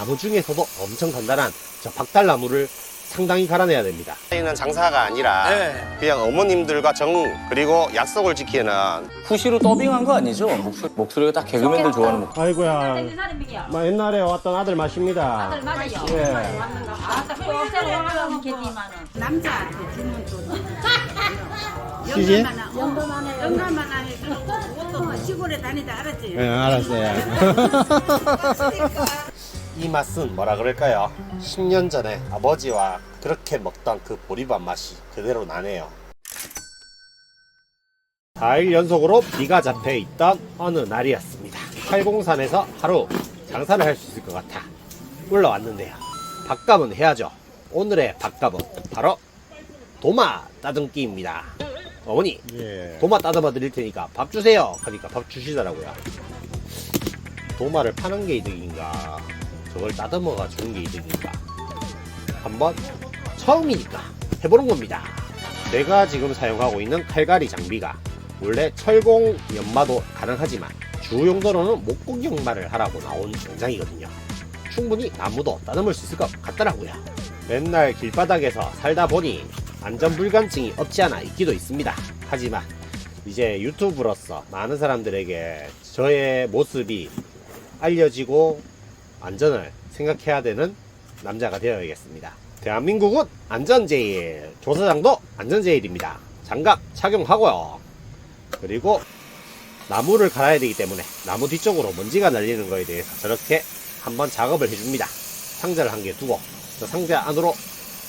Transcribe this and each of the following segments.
나무 중에서도 엄청 단단한 저 박달나무를 상당히 갈아내야 됩니다. 저희는 장사가 아니라 네. 그냥 어머님들과 정 그리고 약속을 지키는 후시로 더빙한 거 아니죠? 목소리, 목소리가 딱 개그맨들 좋아하는 목소리. 아이고야 옛날에 마, 옛날에 왔던 아들 마십니다. 아들 맞아요. 예. 아따 그 요새로 올라가면 겠지만은 남자한테 주면 또 시지? 연도만 연도만 안 해도 그것도 시골에 다니다 알았지? 네, 알았어요. 이 맛은 뭐라 그럴까요? 10년 전에 아버지와 그렇게 먹던 그 보리밥 맛이 그대로 나네요. 4일 연속으로 비가 잡혀 있던 어느 날이었습니다. 팔공산에서 하루 장사를 할 수 있을 것 같아 올라왔는데요. 밥값은 해야죠. 오늘의 밥값은 바로 도마 따듬기입니다. 어머니, 도마 따듬어 드릴 테니까 밥 주세요. 하니까 밥 주시더라고요. 도마를 파는 게 이득인가, 저걸 따듬어가 주는 게 이득인가. 한번 처음이니까 해보는 겁니다. 제가 지금 사용하고 있는 칼갈이 장비가 원래 철공 연마도 가능하지만 주 용도로는 목공 연마를 하라고 나온 영상이거든요. 충분히 나무도 따듬을 수 있을 것 같더라고요. 맨날 길바닥에서 살다 보니 안전불감증이 없지 않아 있기도 있습니다. 하지만 이제 유튜브로서 많은 사람들에게 저의 모습이 알려지고 안전을 생각해야 되는 남자가 되어야겠습니다. 대한민국은 안전제일, 조사장도 안전제일입니다. 장갑 착용하고요. 그리고 나무를 갈아야 되기 때문에 나무 뒤쪽으로 먼지가 날리는 거에 대해서 저렇게 한번 작업을 해줍니다. 상자를 한 개 두고 저 상자 안으로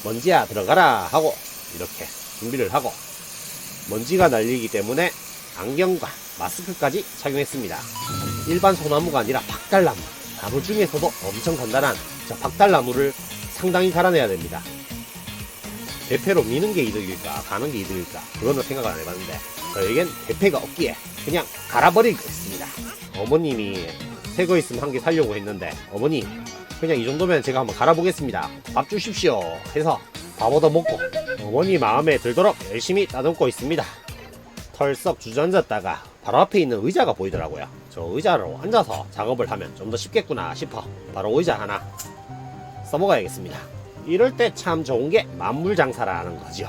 먼지야 들어가라 하고 이렇게 준비를 하고 먼지가 날리기 때문에 안경과 마스크까지 착용했습니다. 일반 소나무가 아니라 박달나무. 나무 중에서도 엄청 단단한 저 박달나무를 상당히 갈아내야 됩니다. 대패로 미는 게 이득일까, 가는 게 이득일까, 그거는 생각을 안 해봤는데, 저에겐 대패가 없기에 그냥 갈아버릴 거 있습니다. 어머님이 새 거 있으면 한 개 살려고 했는데, 어머니, 그냥 이 정도면 제가 한번 갈아보겠습니다. 밥 주십시오. 해서 밥 얻어 먹고, 어머니 마음에 들도록 열심히 따듬고 있습니다. 털썩 주저앉았다가 바로 앞에 있는 의자가 보이더라고요. 저 의자로 앉아서 작업을 하면 좀 더 쉽겠구나 싶어 바로 의자 하나 써먹어야겠습니다. 이럴 때 참 좋은 게 만물 장사라는 거죠.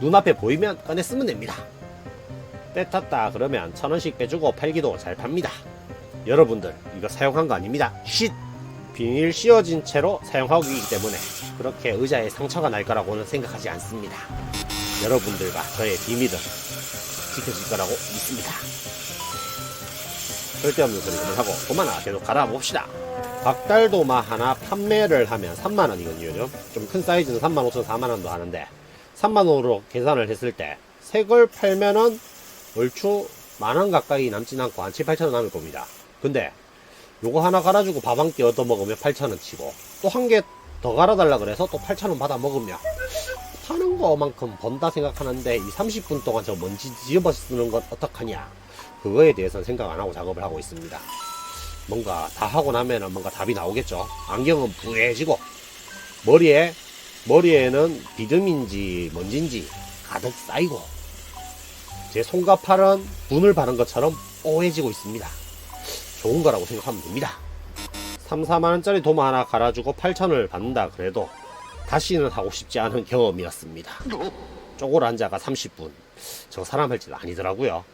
눈앞에 보이면 꺼내 쓰면 됩니다. 때 탔다 그러면 천 원씩 빼주고 팔기도 잘 팝니다. 여러분들 이거 사용한 거 아닙니다. 쉿! 비닐 씌워진 채로 사용하고 있기 때문에 그렇게 의자에 상처가 날 거라고는 생각하지 않습니다. 여러분들과 저의 비밀은 지켜질 거라고 믿습니다. 절대없는 소리 그만하고 도마나 계속 갈아봅시다. 박달도마 하나 판매를 하면 3만원이거든요. 요즘. 좀큰 사이즈는 3만 5천 4만원도 하는데 3만원으로 계산을 했을 때 새 걸 팔면은 얼추 만원 가까이 남진 않고 한 7, 8천원 남을 겁니다. 근데 요거 하나 갈아주고 밥 한 끼 얻어 먹으면 8천원 치고 또 한 개 더 갈아달라 그래서 또 8천원 받아 먹으면 파는 거만큼 번다 생각하는데 이 30분 동안 저 먼지 지어버 쓰는 건 어떡하냐 그거에 대해서는 생각 안 하고 작업을 하고 있습니다 뭔가 다 하고 나면은 뭔가 답이 나오겠죠 안경은 부해지고 머리에 머리에는 비듬인지 먼지인지 가득 쌓이고 제 손과 팔은 분을 바른 것처럼 뽀해지고 있습니다 좋은 거라고 생각하면 됩니다 3, 4만원짜리 도마 하나 갈아주고 8천원을 받는다 그래도 다시는 하고 싶지 않은 경험이었습니다. 쪼그려 앉아가 30분. 저 사람 할 짓 아니더라고요.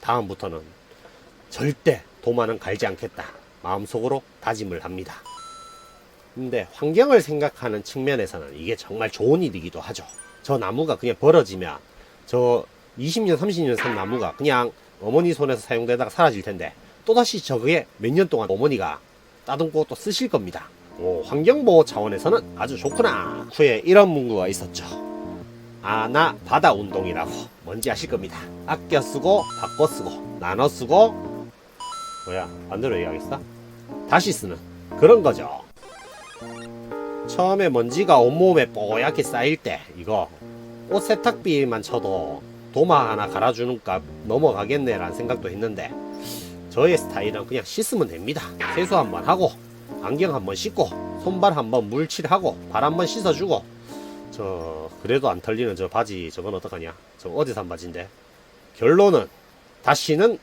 다음부터는 절대 도마는 갈지 않겠다. 마음속으로 다짐을 합니다. 근데 환경을 생각하는 측면에서는 이게 정말 좋은 일이기도 하죠. 저 나무가 그냥 벌어지면 저 20년, 30년 산 나무가 그냥 어머니 손에서 사용되다가 사라질 텐데 또다시 저게 몇 년 동안 어머니가 따듬고 또 쓰실 겁니다. 오, 환경보호 차원에서는 아주 좋구나. 후에 이런 문구가 있었죠. 아나 바다 운동이라고 뭔지 아실 겁니다. 아껴 쓰고 바꿔 쓰고 나눠 쓰고 뭐야 반대로 얘기하겠어? 다시 쓰는 그런 거죠. 처음에 먼지가 온몸에 뽀얗게 쌓일 때 이거 옷 세탁비만 쳐도 도마 하나 갈아주는 값 넘어가겠네라는 생각도 했는데 저의 스타일은 그냥 씻으면 됩니다. 세수 한 번 하고 안경 한 번 씻고 손발 한 번 물칠하고 발 한 번 씻어주고 저 그래도 안 털리는 저 바지 저건 어떡하냐 저 어디 산 바지인데 결론은 다시는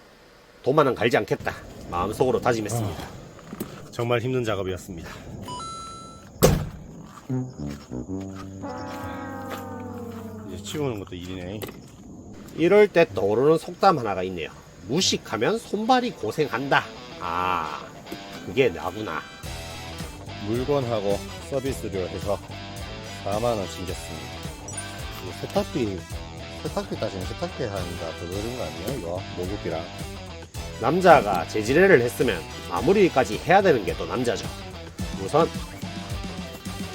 도마는 갈지 않겠다 마음속으로 다짐했습니다 정말 힘든 작업이었습니다. 이제 치우는 것도 일이네. 이럴 때 떠오르는 속담 하나가 있네요. 무식하면 손발이 고생한다. 아, 그게 나구나. 물건하고 서비스료 해서 4만원 챙겼습니다. 세탁비, 세탁비 따지면 세탁비 하니까 더 그런 거 아니에요? 이거? 모국비랑. 남자가 재지례를 했으면 마무리까지 해야 되는 게 또 남자죠. 우선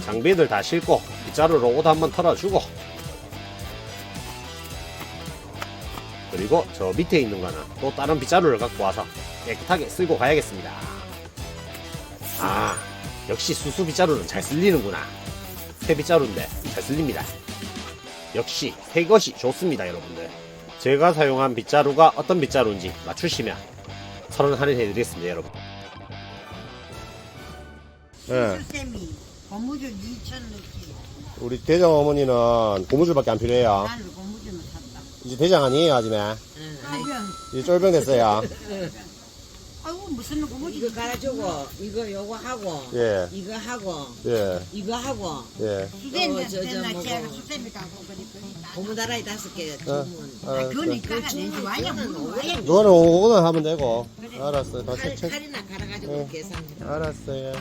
장비들 다 싣고 빗자루로 옷 한번 털어주고 그리고 저 밑에 있는 거는 또 다른 빗자루를 갖고 와서 깨끗하게 쓸고 가야겠습니다. 아 역시 수수 빗자루는 잘 쓸리는구나. 새 빗자루인데 잘 쓸립니다. 역시 새 것이 좋습니다 여러분들. 제가 사용한 빗자루가 어떤 빗자루인지 맞추시면 서른 할인해 드리겠습니다 여러분. 네. 쌤이 고무줄 2천 넣기. 우리 대장 어머니는 고무줄밖에 안 필요해요. 나는 고무줄만 샀다. 이제 대장 아니에요, 아줌마. 아병. 이제 쫄병 됐어요. 아이고 무슨 고무줄 이거 갈아주고 이거 요거 하고 예, 이거 하고 예, 이거 하고 예. 어, 저, 저, 뭐고. 제가 수세미 가고 그리 그리. 고무 다라이 다섯 개 어, 주문 어, 그거는 이따가 내지 와야 물어 와야. 그거는 오늘 하면 되고. 알았어요. 다 칼, 책, 책. 칼이나 갈아가지고 어. 계산해 알았어요.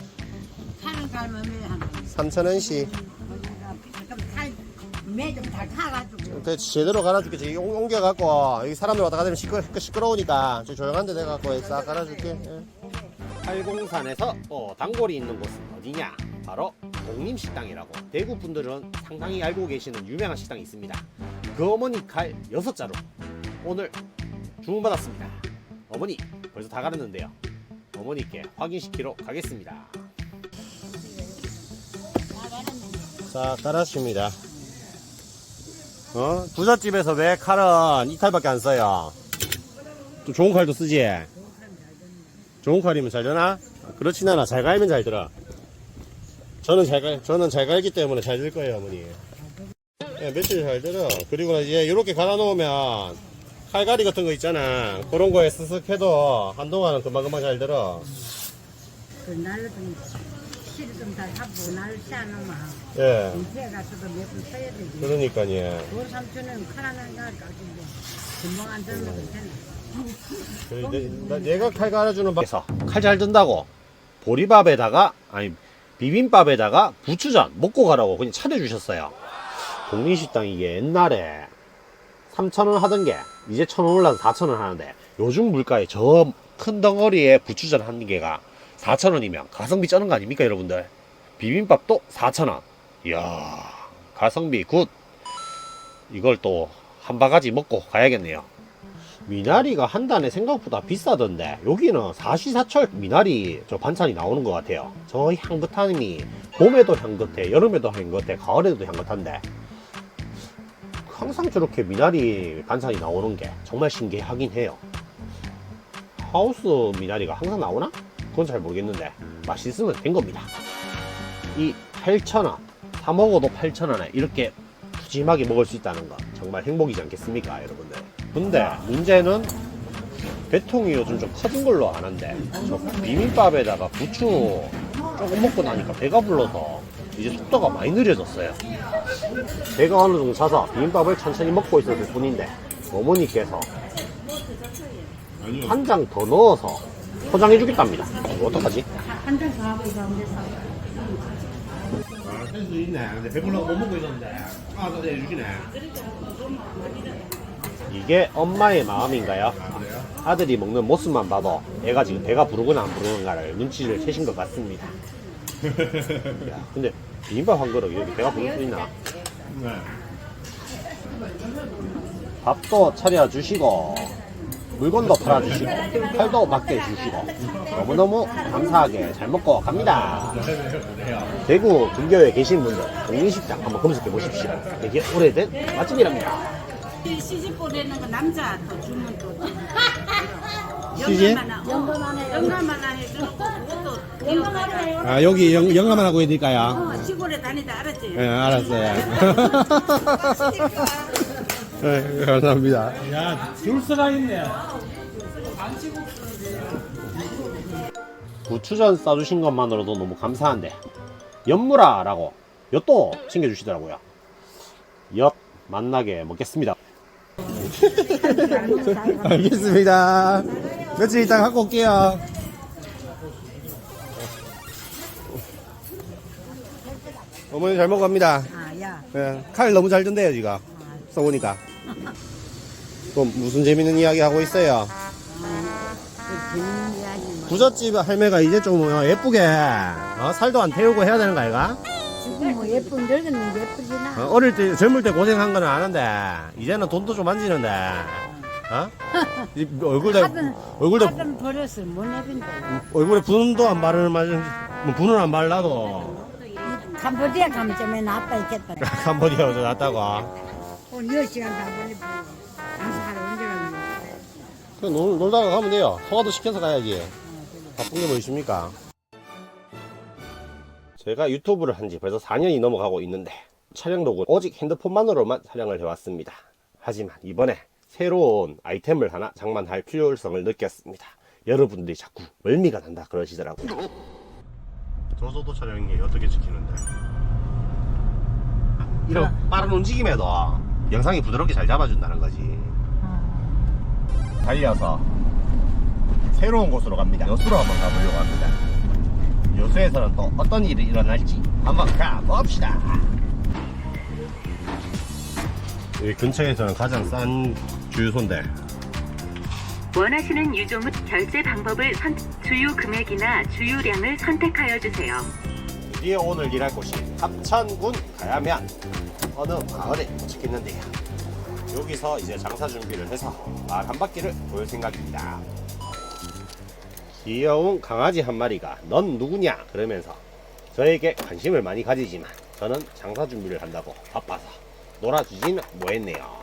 하는 갈면 한 3,000원씩. 매좀 다 타가지고. 그 제대로 갈아줄게. 저기 옮- 옮겨갖고, 여기 사람들 왔다 가면 시끄러, 시끄러우니까, 저 조용한 데 내갖고 싹 갈아줄게. 팔공산에서 어, 단골이 있는 곳은 어디냐? 바로 독림식당이라고 대구 분들은 상당히 알고 계시는 유명한 식당이 있습니다. 그 어머니 칼 6자루 오늘 주문받았습니다. 어머니 벌써 다 갈았는데요. 어머니께 확인시키러 가겠습니다. 자, 갈았습니다. 어? 부잣집에서 왜 칼은 이 칼밖에 안 써요? 또 좋은 칼도 쓰지? 좋은 칼이면 잘 되나? 아, 그렇진 않아. 잘 갈면 잘 들어. 저는 잘 갈, 저는 잘 갈기 때문에 잘 될 거예요, 어머니. 예, 며칠 잘 들어. 그리고 이제 이렇게 갈아 놓으면 칼갈이 같은 거 있잖아. 그런 거에 스슥해도 한동안은 금방금방 잘 들어. 그 날로 좀 실을 좀다 하고 날 시안하면 예. 인쇄 가서도 몇 분 써야 되지. 그러니까, 예. 돈 삼촌은 칼 하나 가지고 금방 안거 괜찮아. 그래, 내, 나- 얘가 칼 갈아주는 방에서 칼 잘 든다고 보리밥에다가 아니 비빔밥에다가 부추전 먹고 가라고 그냥 차려주셨어요 독립식당 이게 옛날에 3,000원 하던 게 이제 1,000원 올라서 4,000원 하는데 요즘 물가에 저 큰 덩어리에 부추전 한 개가 4,000원이면 가성비 쩌는 거 아닙니까 여러분들? 비빔밥도 4,000원. 이야 가성비 굿. 이걸 또 한 바가지 먹고 가야겠네요. 미나리가 한 단에 생각보다 비싸던데 여기는 사시사철 미나리 저 반찬이 나오는 것 같아요. 저 향긋함이 봄에도 향긋해 여름에도 향긋해 가을에도 향긋한데 항상 저렇게 미나리 반찬이 나오는 게 정말 신기하긴 해요. 하우스 미나리가 항상 나오나? 그건 잘 모르겠는데 맛있으면 된 겁니다. 이 8,000원 사 먹어도 8,000원에 이렇게 푸짐하게 먹을 수 있다는 거 정말 행복이지 않겠습니까 여러분들? 근데 문제는 배통이 요즘 좀 커진 걸로 아는데 저 비빔밥에다가 부추 조금 먹고 나니까 배가 불러서 이제 속도가 많이 느려졌어요. 배가 어느 정도 차서 비빔밥을 천천히 먹고 있었을 뿐인데 어머니께서 한 장 더 넣어서 포장해 주겠답니다 이거 어떡하지? 한장 더 하고. 아, 센스 있네. 근데 배불러서 못 먹고 있었는데. 아, 나 해주기네. 이게 엄마의 마음인가요? 아들이 먹는 모습만 봐도 애가 지금 배가 부르거나 안 부르는가를 눈치를 채신 것 같습니다. 야, 근데 비빔밥 한 그릇 이렇게 배가 부를 수 있나? 밥도 차려주시고 물건도 팔아주시고 칼도 맡겨주시고 너무너무 감사하게 잘 먹고 갑니다. 대구 근교에 계신 분들 공민식당 한번 검색해 보십시오. 되게 오래된 맛집이랍니다. 시집 보내는 거 남자 또 주문 또. 시집? 해. 연금만 해주고 그것도. 아 여기 영, 하고 있으니까요. 어, 시골에 다니다 알았지? 네 알았어요. 네, 감사합니다. 야, 줄 서가 있네. 부추전 싸주신 것만으로도 너무 감사한데 연무라라고 엿도 챙겨주시더라고요. 엿 만나게 먹겠습니다. 알겠습니다. 며칠 있다 갖고 올게요. 어머니 잘 먹어갑니다. 아, 야. 네, 칼 너무 잘 든대요, 지금. 써보니까. 또 무슨 재밌는 이야기 하고 있어요? 그 재밌는 이야기 뭐. 부잣집 할매가 이제 좀 어, 예쁘게 어, 살도 안 태우고 해야 되는 거 아이가? 지금 뭐 예쁜 늙었는 예쁘지나. 어, 릴 때 젊을 때 고생한 거는 아는데 이제는 돈도 좀 만지는데 어? 이 얼굴에 하든, 얼굴에 하든 버렸을 못 내빈다. 얼굴에 분도 안 바르는 말 뭐 분은 안 발라도 캄보디아 가면 좀 나빠 있겠다. 캄보디아 어디 갔다고 오늘 10시간 다 걸리고. 장사하러 언제 가는 그냥 놀, 놀다가 가면 돼요. 소화도 시켜서 가야지. 바쁜 게 뭐 있습니까? 제가 유튜브를 한 지 벌써 4년이 넘어가고 있는데 촬영록은 오직 핸드폰만으로만 촬영을 해왔습니다. 하지만 이번에 새로운 아이템을 하나 장만할 필요성을 느꼈습니다. 여러분들이 자꾸 멀미가 난다 그러시더라고요. 저소도 촬영이 어떻게 찍히는데? 이런 빠른 움직임에도 영상이 부드럽게 잘 잡아준다는 거지 달려서 새로운 곳으로 갑니다. 여수로 한번 가보려고 합니다. 여수에서는 또 어떤 일이 일어날지 한번 가봅시다. 여기 근처에서는 가장 싼 주유소인데 원하시는 유종은 결제 방법을 선, 주유 금액이나 주유량을 선택하여 주세요. 드디어 오늘 일할 곳이 합천군 가야면 어느 마을에 도착했는데요. 여기서 이제 장사 준비를 해서 마을 한 바퀴를 돌 생각입니다. 귀여운 강아지 한 마리가 넌 누구냐 그러면서 저에게 관심을 많이 가지지만 저는 장사 준비를 한다고 바빠서 놀아주지는 못했네요.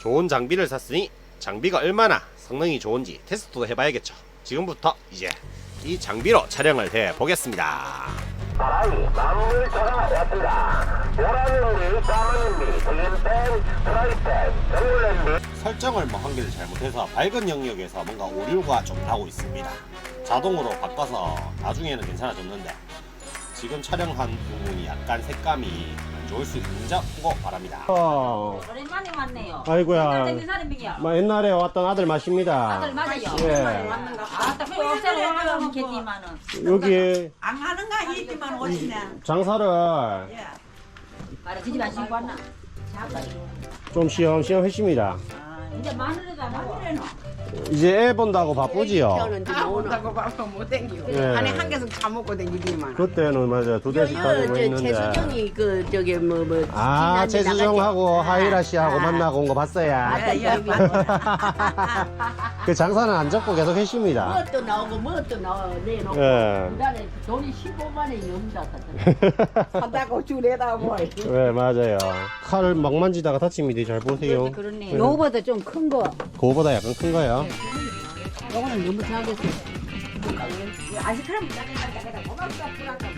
좋은 장비를 샀으니 장비가 얼마나 성능이 좋은지 테스트도 해봐야겠죠. 지금부터 이제 이 장비로 촬영을 해 보겠습니다. 설정을 뭐 한 개를 잘못해서 밝은 영역에서 뭔가 오류가 좀 나고 있습니다. 자동으로 바꿔서 나중에는 괜찮아졌는데 지금 촬영한 부분이 약간 색감이 안 좋을 수 있는 점 보고 바랍니다. 어, 오랜만에 왔네요. 아이고야. 사람이야. 뭐 옛날에 왔던 아들 맛입니다. 아들 맞아요. 예. 아따 그 옷을 올라가면 겠지만은 여기 안 하는가 했지만 오시네. 장사를 말해 지집 안 신고 왔나? 좀 시험시험 했습니다. 이제 마늘에도 안 마늘에는 이제 애 본다고 바쁘지요. 못하고 밥못 땡기고 예. 안에 한 개씩 다 먹고 땡기기만 그때는 맞아 두 대씩 다니고 저 있는데. 최수정이 그 저기 뭐뭐 아 최수정하고 하이라 씨하고 만나고 온 거 봤어요. 그 장사는 안 접고 계속 했습니다. 뭐또 나오고 뭐또 나와 내놓고 예. 그다음에 돈이 15만 원이 넘다 사다고 주래다고 네 맞아요. 칼을 막 만지다가 다칩니다. 잘 보세요. 그렇네. 네. 요거보다 좀 큰 거. 그거보다 약간 큰 거요. 요거는 너무 고맙다 불안다.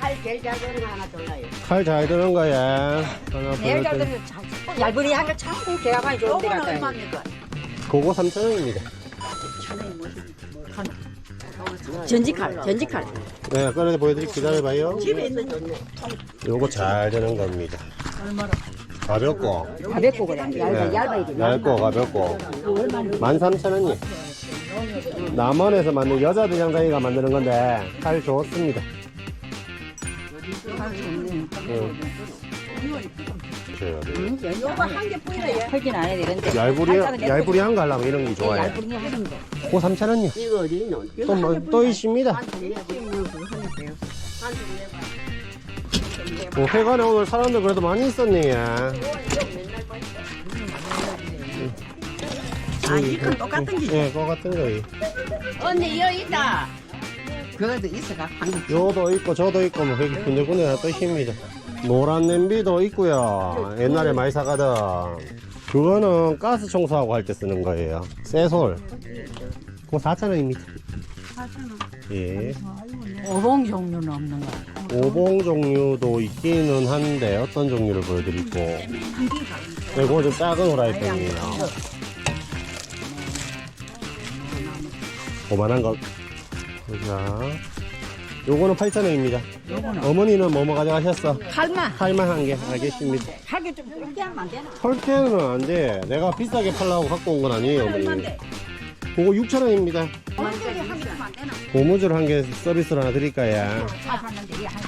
팔 제일 잘 되는 거 하나 졸라요 칼 잘 드는 거예. 하나 내일 잘둘 셋. 들으면 참 얇은이 한게 참 개가 많이 좋은 데 요거는 같아요. 얼마입니까? 그거 3,000원입니다. 전지칼, 전지칼. 네, 꺼내서 보여드릴게요. 기다려봐요. 집에 있는 좋네 요거 잘 되는 겁니다. 가볍고, 가볍고 그래. 얇아, 얇아야 돼. 얇고 가볍고. 13,000원이. 남원에서 만든 여자 대장장이가 만드는 건데, 칼 좋습니다. 응. 요거 한 개뿐이래. 헐긴 안 해야 되는데. 얄부리, 얄부리한 거 하려면 이런 게 좋아요. 얇은이 하는 거. 그거 3,000원이요. 이거 어디 있노? 또, 뭐, 또 있습니다. 뭐 회관에 오늘 사람들 그래도 많이 있었네. 아, 이건 똑같은 게. 예, 그거 같은 거예요. 언니 여기 있다 그것도 있어가 방금. 요도 있고 저도 있고 뭐 여기 군데군데 다 뜻입니다. 노란 냄비도 있고요. 옛날에 많이 사가던 그거는 가스 청소하고 할 때 쓰는 거예요. 쇠솔. 그거 4,000원입니다. 4,000원. 예. 오봉 종류는 없는 거. 오봉 종류도 있기는 한데 어떤 종류를 보여드리고. 네, 그거 좀 작은 후라이팬이에요. 고만한 거. 자, 요거는 8,000원입니다. 요거는 어머니는 뭐뭐 가져가셨어? 칼마. 칼만 한 개. 알겠습니다. 하게 좀 그렇게 하면 안 되나? 털게는 안 돼. 내가 비싸게 팔라고 갖고 온 건 아니에요, 어머니. 그거 6,000원입니다. 원격이 하게 하면 안 되나? 고무줄 한 개 서비스로 하나 드릴까요?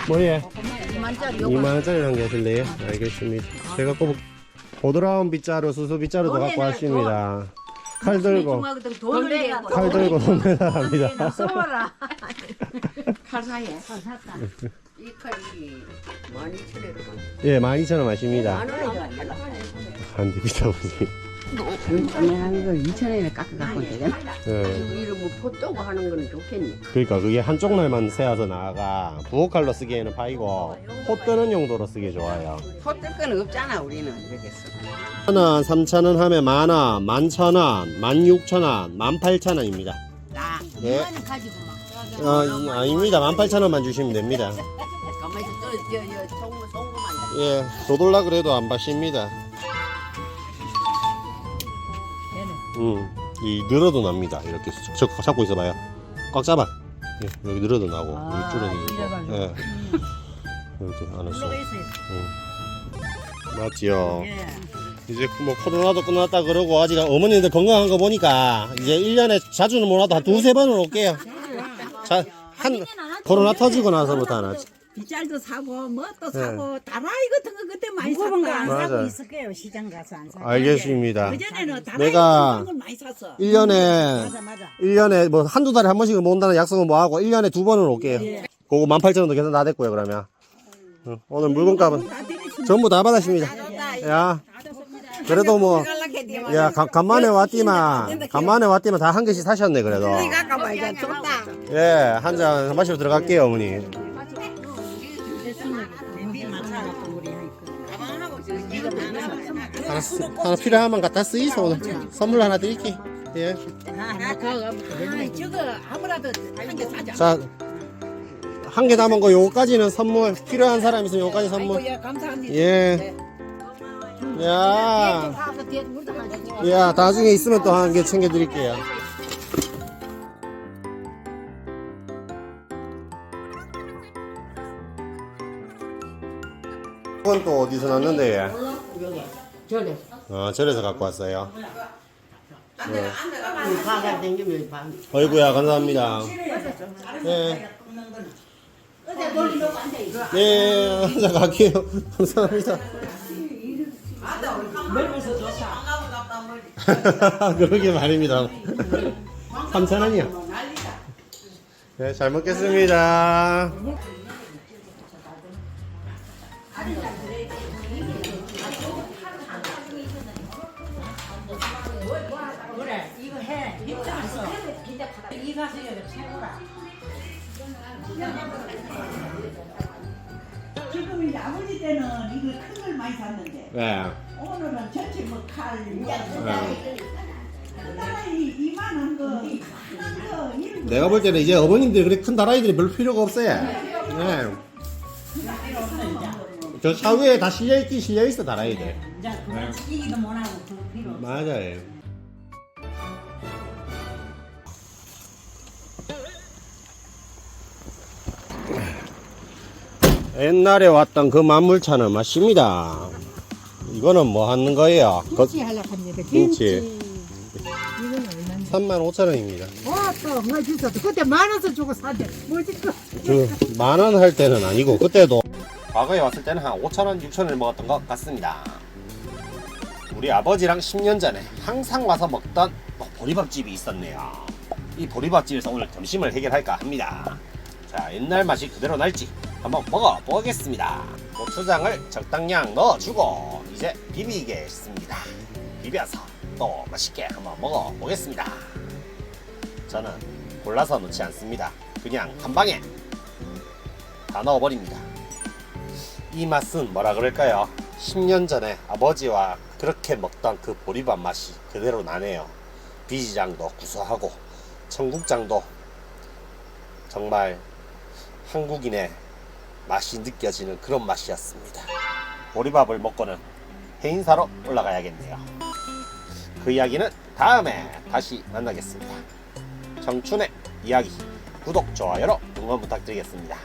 뭐예? 2만짜리 2만원짜리 한개 하실래요? 알겠습니다. 제가 꼭 보드라운 빗자루, 수수 빗자루도 갖고 왔습니다. 칼 들고, 칼 들고 돈 매달합니다. 써라. 칼 사이에. 잘 샀다. 이 칼이 많이 쳐내로 예, 12,000원 마십니다. 만 원이가 아니라. 안 돼, 비싸보니. 한걸 2천 원에 깎아 갖고 되잖아. 예. 이런 뭐 포또고 하는 거는 좋겠니? 그러니까 그게 한쪽 날만 세워서 나아가 부엌칼로 쓰기에는 파이고 호 뜨는 용도로 쓰기 좋아요. 포뜰 건 없잖아 우리는 여기서. 만원, 삼천원 하면 만원, 만천원, 만육천원, 만팔천원입니다. 나 예. 이거는 가지고 막. 어, 이- 아닙니다. 만팔천원만 주시면 됩니다. 가만히 또저저 송구 송구만. 예, 도돌라 그래도 안 받습니다. 음, 이 늘어도 납니다. 이렇게 저, 잡고 있어봐요. 꽉 잡아. 예, 여기 늘어도 나고 여기 줄어도 예. 이렇게 안에서. 음. 맞지요. 이제 뭐 코로나도 끝났다 그러고 아직 어머니들 건강한 거 보니까 이제 1년에 자주는 못와도 한 두세 번은 올게요. 자, 한 코로나 터지고 나서부터 안 하지. 빗잘도 사고 뭐또 네. 사고 다라이 같은 거 그때 많이 무거운 거 안 샀다. 맞아요. 사고 있을 거예요. 시장 가서 안 사고. 알겠습니다. 그전에는 다라이 내가 같은 걸 많이 샀어. 1년에 맞아 맞아. 1년에 뭐 한두 달에 한 번씩은 모은다는 약속은 뭐 하고 1년에 두 번은 올게요. 그거 18,000원도 계산 다 됐고요, 그러면. 응, 오늘 물건값은 전부 다 받았습니다. 야. 그래도 뭐, 야, 가- 간만에 왔디만, 간만에 왔디만 다 한 개씩 사셨네, 그래도. 예, 한 잔, 한 마시고 들어갈게요, 어머니. 하나, 쓰- 하나 필요하면 갖다 쓰이소, 오늘. 선물 하나 드릴게. 예. 아, 저거 아무라도 한 개 사자. 자, 한 개 남은 거 요거까지는 선물. 필요한 사람 있으면 요거까지 선물. 아이고 예 감사합니다. 예. 야, 물도 가지고. 야, 나중에 있으면 또 한 개 챙겨 드릴게요. 이건 또 어디서 났는데? 저래. 어, 절에서 갖고 왔어요. 댕기면 반. 어이구야, 감사합니다. 네. 네, 앉아 갈게요. 감사합니다. 그러게 말입니다. 3,000원이요. 네, 잘 먹겠습니다. 지금 이 아버지 때는 이거 큰 걸 많이 샀는데 네. 오늘은 전체 뭐칼 큰다라이 이만한 거, 큰거 이런 거. 내가 볼 때는 이제 어머님들이 그렇게 큰 다라이들이 별 필요가 없어요. 네. 저 샤워에 다 실려있긴 실려있어, 다라이들. 이제 그만 치기도 못하고 그 필요. 맞아요. 옛날에 왔던 그 만물차는 맞습니다. 이거는 뭐 하는 거예요? 거, 김치 하려고 합니다. 김치. 이거는 얼마인데? 3만 5천 원입니다. 와, 또, 뭐, 비싸도. 그때 만 원서 주고 사대. 뭐지, 그. 만원 할 때는 아니고 그때도 과거에 왔을 때는 한 5천 원, 6천 원을 먹었던 것 같습니다. 우리 아버지랑 10년 전에 항상 와서 먹던 뭐 보리밥집이 있었네요. 이 보리밥집에서 오늘 점심을 해결할까 합니다. 자, 옛날 맛이 그대로 날지 한번 먹어보겠습니다. 고추장을 적당량 넣어주고 이제 비비겠습니다. 비벼서 또 맛있게 한번 먹어보겠습니다. 저는 골라서 넣지 않습니다. 그냥 한 방에 다 넣어버립니다. 이 맛은 뭐라 그럴까요? 10년 전에 아버지와 그렇게 먹던 그 보리밥 맛이 그대로 나네요. 비지장도 구수하고 청국장도 정말 한국인의 맛이 느껴지는 그런 맛이었습니다. 보리밥을 먹고는 해인사로 올라가야겠네요. 그 이야기는 다음에 다시 만나겠습니다. 청춘의 이야기 구독 좋아요로 응원 부탁드리겠습니다.